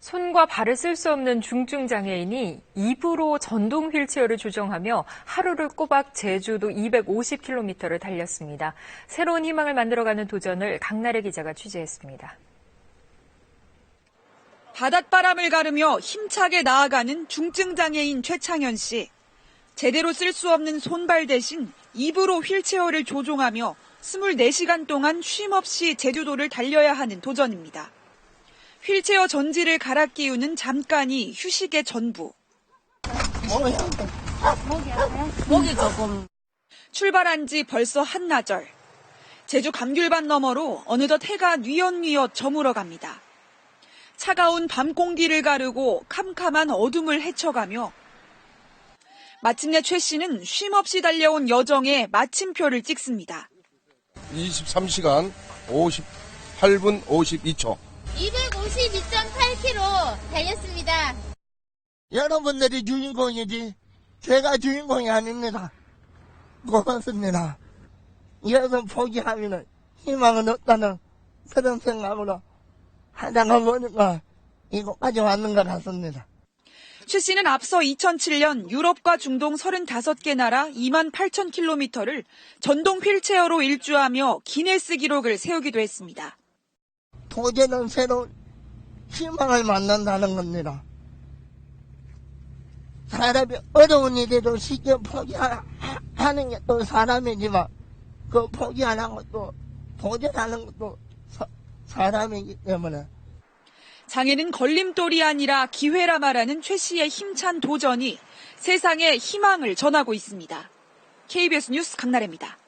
손과 발을 쓸 수 없는 중증 장애인이 입으로 전동 휠체어를 조정하며 하루를 꼬박 제주도 250km를 달렸습니다. 새로운 희망을 만들어가는 도전을 강나래 기자가 취재했습니다. 바닷바람을 가르며 힘차게 나아가는 중증 장애인 최창현 씨. 제대로 쓸 수 없는 손발 대신 입으로 휠체어를 조종하며 24시간 동안 쉼 없이 제주도를 달려야 하는 도전입니다. 휠체어 전지를 갈아 끼우는 잠깐이 휴식의 전부. 목이 조금 출발한 지 벌써 한나절. 제주 감귤밭 너머로 어느덧 해가 뉘엿뉘엿 저물어 갑니다. 차가운 밤 공기를 가르고 캄캄한 어둠을 헤쳐가며 마침내 최 씨는 쉼없이 달려온 여정에 마침표를 찍습니다. 23시간 58분 52초. 252.8km 달렸습니다. 여러분들이 주인공이지 제가 주인공이 아닙니다. 고맙습니다. 이어서 포기하면 희망은 없다는 그런 생각으로 하다가 보니까 이곳까지 왔는 것 같습니다. 최 씨는 앞서 2007년 유럽과 중동 35개 나라 2만 8천 킬로미터를 전동 휠체어로 일주하며 기네스 기록을 세우기도 했습니다. 도전은 새로운 희망을 만난다는 겁니다. 사람이 어려운 일에도 쉽게 포기하는 게 또 사람이지만 그 포기하는 것도 도전하는 것도 사, 사람이기 때문에 장애는 걸림돌이 아니라 기회라 말하는 최 씨의 힘찬 도전이 세상에 희망을 전하고 있습니다. KBS 뉴스 강나래입니다.